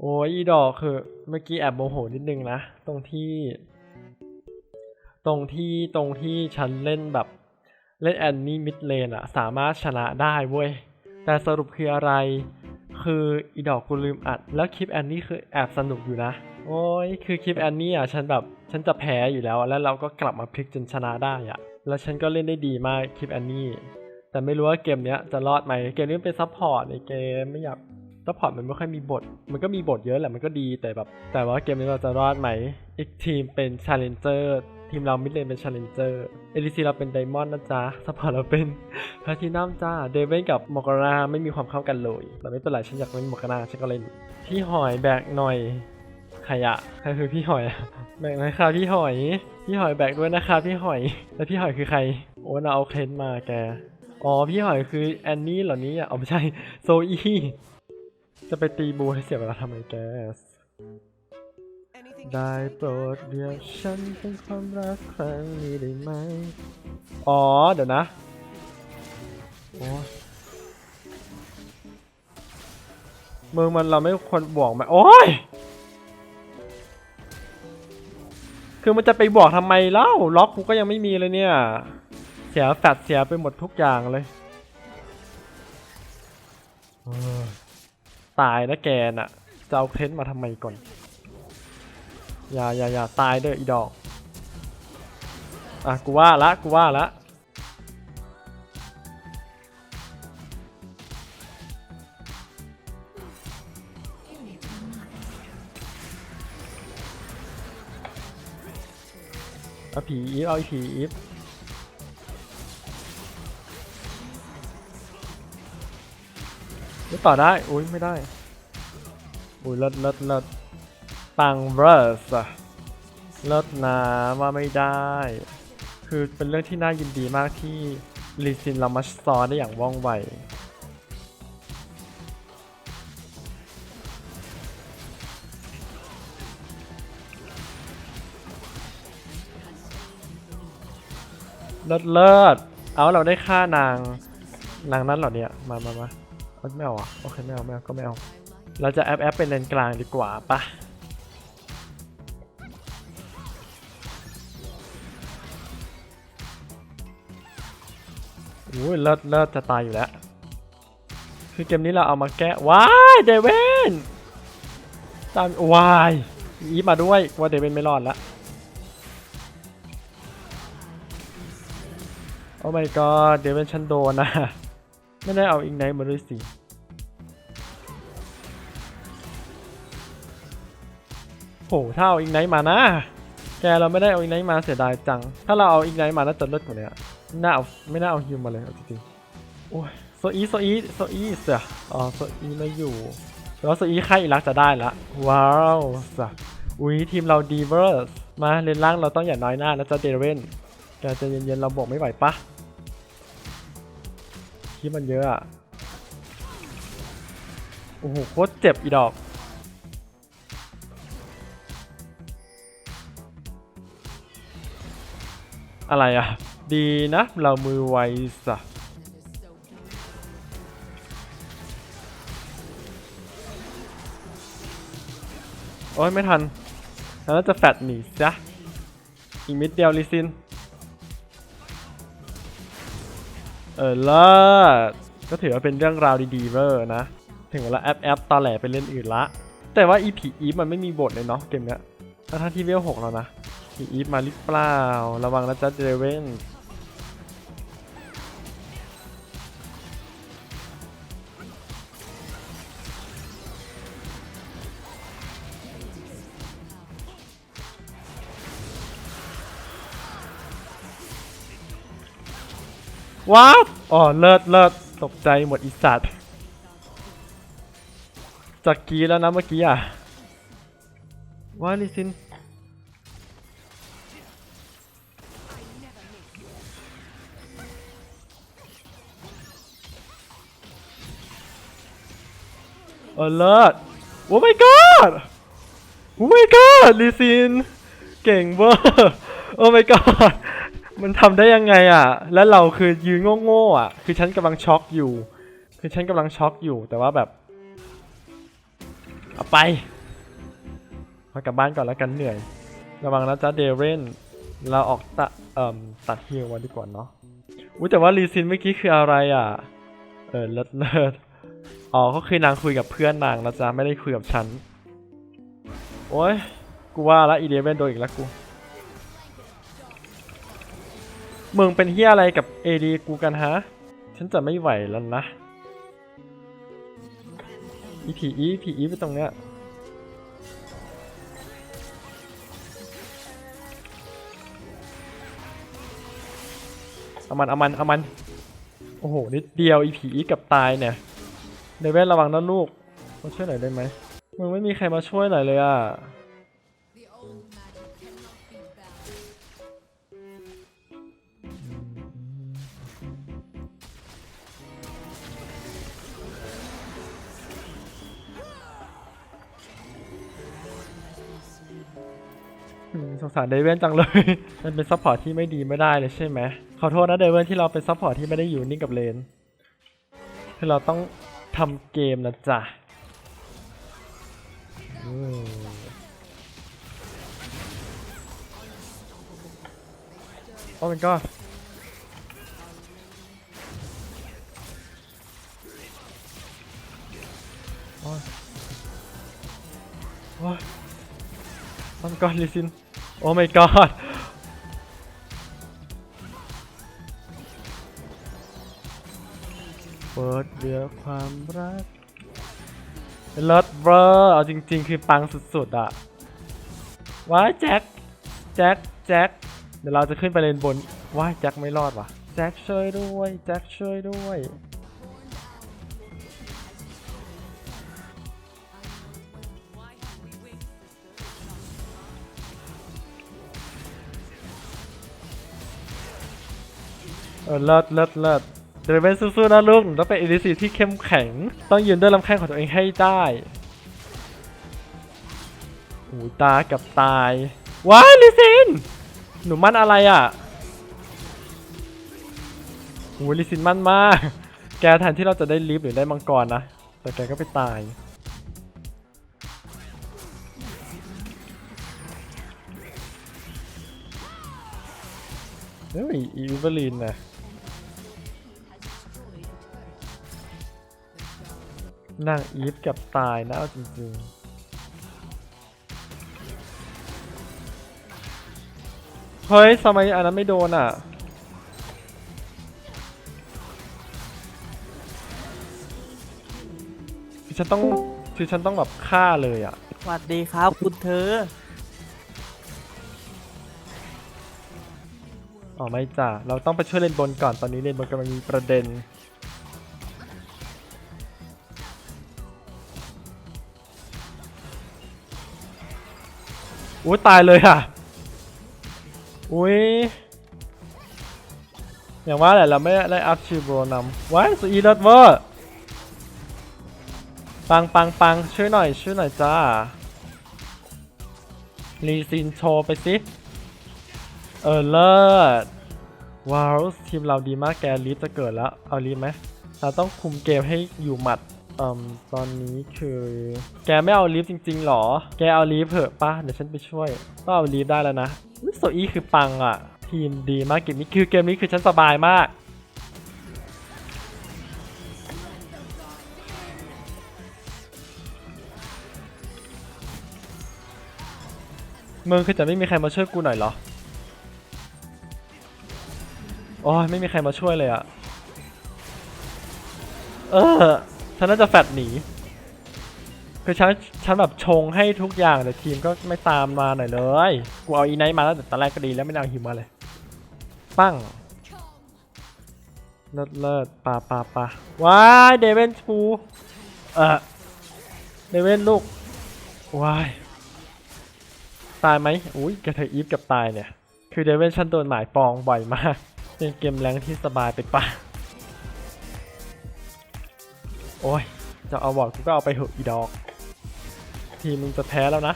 โอ้ยอีดอกคือเมื่อกี้แอบโมโหนิดนึงนะ ตรงที่ ตรงที่ตรงที่ฉันเล่นแบบเล่นแอนนี่มิดเลนอะสามารถชนะได้เว้ย แต่สรุปคืออะไร คืออีดอกกูลืมอัด แล้วคลิปแอนนี่คือแอบสนุกอยู่นะ โอ้ยคือคลิปแอนนี่อะฉันแบบฉันจะแพ้อยู่แล้ว แล้วเราก็กลับมาพลิกจนชนะได้อะแล้วฉันก็เล่นได้ดีมากคลิปแอนนี่แต่ไม่รู้ว่าเกมเนี้ยจะรอดไหมเกมนี้เป็นซัพพอร์ตในเกมไม่อยาก ซัพพอร์ตมันไม่ค่อยมีบท มันก็มีบทเยอะแหละ มันก็ดี แต่แบบ แต่ว่าเกมนี้เราจะรอดไหม อีกทีมเป็นชาเลนเจอร์ ทีมเรามิดเลนเป็นชาเลนเจอร์ เอลิซีเราเป็นไดมอนด์นะจ๊ะซัพพอร์ตเราเป็นพลทินัมจ้า เดวินกับมอร์กานาไม่มีความเข้ากันเลย แต่ไม่เป็นไร ฉันอยากเล่นมอร์กานาฉันก็เล่นพี่หอยแบกหน่อยใครอะใครคือพี่หอยอะแบกหนะคะพี่หอย พี่หอยแบกด้วยนะคะพี่หอย แล้วพี่หอยคือใคร โอ้นาเอาเคนมาแก อ๋อ พี่หอยคือแอนนี่เหรอนี้อะ อ๋อไม่ใช่โซอี้ จะไปตีบูให้เสียเวลาทำไมแกได้โปรดเรียกฉันเป็นความรักครั้งนี้ได้ไหม อ๋อ เดี๋ยวนะโอ้ยมือมันเราไม่ควรบวกไหมโอ้ย คือมันจะไปบวกทำไมเล่า ล็อกกูก็ยังไม่มีเลยเนี่ย เสียแฟดเสียไปหมดทุกอย่างเลยเออ ตายนะแกน่ะจะเอาเคลนมาทำไมก่อน อย่าอย่าอย่าตายเด้ออีดอก อะกูว่าละกูว่าละเอาผีอีฟเอาผีอีฟ ต่อได้ อุ้ยไม่ได้ อุ้ยเลิศเลิศเลิศปังเบรสอะเลิศนะว่าไม่ได้ คือเป็นเรื่องที่น่ายินดีมากที่ลีซินเรามาซ้อนได้อย่างว่องไวเลิศเลิศ เอาเราได้ฆ่านาง นางนั้นเหรอเนี่ย มามามา ไม่เอาอะโอเคไม่เอาไม่เอาก็ไม่เอาเราจะแอปแอปเป็นเลนกลางดีกว่าปะโอ้ยเลิศเลิศจะตายอยู่แล้ว คือเกมนี้เราเอามาแก้ว้ายเดวินตามวายอีฟมาด้วยว่าเดวินไม่รอดละโอ้ my god เดวินฉันโดนนะ ไม่ได้เอาอิงไนท์มาด้วยสิโหถ้าเอาอิงไนท์มานะ แกเราไม่ได้เอาอิงไนท์มาเสียดายจัง ถ้าเราเอาอิงไนท์มาน่าจะเลิศกว่านี้น่าเอาไม่น่าเอาฮิวมาเลยจริงๆโอ้ยโซอีโซอีโซอีเสียอ๋อโซอีไม่อยู่แล้วโซอีค่ายอีรักจะได้ละว้าวสะอุ้ยทีมเราดีเวอร์สมาเลนล่างเราต้องอย่าน้อยหน้านะจ๊ะเดเวนแกจะเย็นๆเราบอกไม่ไหวปะ ที่มันเยอะอะโอ้โหโคตรเจ็บอีดอกอะไรอะ ดีนะ เรามือไวสะโอ้ยไม่ทัน แล้วจะแฟดหนีซะอีกมิดเดียวลิซิน เออเลิศก็ถือว่าเป็นเรื่องราวดีๆเวอร์นะ ถึงเวลาแอปแอปตอแหลไปเล่นอื่นละ แต่ว่าอีผีอีฟมันไม่มีบทเลยเนาะเกมเนี้ยถ้าที่เวลหกแล้วนะผีอีฟมาหรือเปล่า ระวังนะจ๊ะเดเวนว้าว อ๋อเลิศเลิศตกใจหมดอีสัตว์จากกรีดแล้วนะเมื่อกี้อะว้าลิซินเออเลิศโอ้ my god โอ้ my god ลิซิน เก่งเวอร์โอ้ my god มันทำได้ยังไงอะ แล้วเราคือยืนโง่ๆอะ คือฉันกำลังช็อกอยู่ คือฉันกำลังช็อกอยู่ แต่ว่าแบบ เอาไปกลับบ้านก่อนแล้วกันเหนื่อย ระวังนะจ๊ะเดเรน เราออกตะเอ่มตัดฮิววันดีกว่าเนาะ อุ้ยแต่ว่ารีซินเมื่อกี้คืออะไรอะ เออเลิศเลิศอ๋อ ก็คือนางคุยกับเพื่อนนางนะจ๊ะ ไม่ได้คุยกับฉัน โอ้ย กูว่าละอีเดเวนโดนอีกแล้วกู มึงเป็นเฮียอะไรกับเอดีกูกันฮะ ฉันจะไม่ไหวแล้วนะอีผีอีผีอีไปตรงเนี้ยเอามันเอามันเอามันโอ้โหนิดเดียวอีผีอีกับตายเนี่ยเดเวนระวังนะลูกมาช่วยหน่อยได้ไหมมึงไม่มีใครมาช่วยหน่อยเลยอะ สงสารเดเวนจังเลย มันเป็นซัพพอร์ตที่ไม่ดีไม่ได้เลยใช่ไหม ขอโทษนะเดเวนที่เราเป็นซัพพอร์ตที่ไม่ได้อยู่นิ่งกับเลน คือเราต้องทำเกมนะจ๊ะอืมโอ้ my god มันก่อนลิซิน โอ้ my god เปิดเรือความรักเลิศเบอร์เอาจริง ๆ คือปังสุดๆอะ ว้ายแจ็ค แจ็ค แจ็ค เดี๋ยวเราจะขึ้นไปเลนบน ว้ายแจ็คไม่รอดว่ะ แจ็คช่วยด้วย แจ็คช่วยด้วย ออเลิศเลิศเลิศเดรเวนสู้ๆนะลูกต้องเป็นเอลิซีที่เข้มแข็ง ต้องยืนด้วยลำแข้งของตัวเองให้ได้โอ้ยตากับตาย ว้ายลิซิน หนูมั่นอะไรอะโอ้ยลิซินมั่นมาก แกแทนที่เราจะได้ลิฟหรือได้มังกรนะ แต่แกก็ไปตายเฮ้ยอีเวอร์ลินนะ นางอีฟกับตายนะเอาจริงๆเฮ้ยทำไมอันนั้นไม่โดนอะ คือฉันต้อง คือฉันต้องแบบฆ่าเลยอะ สวัสดีครับ คุณเธอ อ๋อไม่จ้ะ เราต้องไปช่วยเล่นบนก่อน ตอนนี้เล่นบนกำลังมีประเด็น อุ้ยตายเลยอะอุ้ยอย่างว่าแหละเราไม่ได้อัพชิวโบรนำว้ายสีเลิศเวอร์ปังปังปังช่วยหน่อยช่วยหน่อยจ้ารีซินโชว์ไปสิ เออเลิศว้าวทีมเราดีมากแกลีฟจะเกิดแล้ว เอาลีฟไหมเราต้องคุมเกมให้อยู่หมัด อืมตอนนี้คือ แกไม่เอาลีฟจริงๆหรอ แกเอาลีฟเถอะปะเดี๋ยวฉันไปช่วย ต้องเอาลีฟได้แล้วนะอุ๊ยโซอี้คือปังอะ ทีมดีมากเกมนี้คือเกมนี้คือฉันสบายมากมึงคือจะไม่มีใครมาช่วยกูหน่อยเหรอ โอ้ยไม่มีใครมาช่วยเลยอะเออ ฉันน่าจะแฟดหนี คือฉันฉันแบบชงให้ทุกอย่างแต่ทีมก็ไม่ตามมาหน่อยเลย กูเอาอีไนท์มาแล้วแต่ตอนแรกก็ดีแล้วไม่เอาฮิวมาเลย ปั้งเลิศเลิศปาปาปาว้ายเดเวนฟูเออเดเวนลูกว้ายตายไหมอุ้ยกระเทยอีฟกับตายเนี่ย คือเดเวนฉันโดนหมายปองบ่อยมาก เป็นเกมแรงที่สบายไปปะ โอ้ย จะเอาบอดกูก็เอาไปเหอะอีดอก ทีมมึงจะแพ้แล้วนะ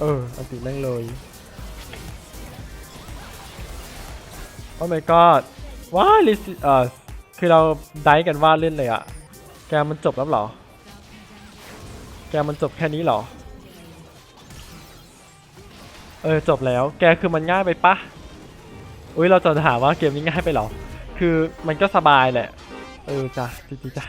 เอออันติแม่งเลยโอ้ my god ว้าลิซเอ่อคือเราไดฟ์กันว่าเล่นเลยอะแกมันจบแล้วเหรอ แกมันจบแค่นี้เหรอ เออจบแล้ว แกคือมันง่ายไปปะ อุ้ยเราจะถามว่าเกมนี้ง่ายไปหรอ คือมันก็สบายแหละ เออจ้ะจริงๆจ้ะ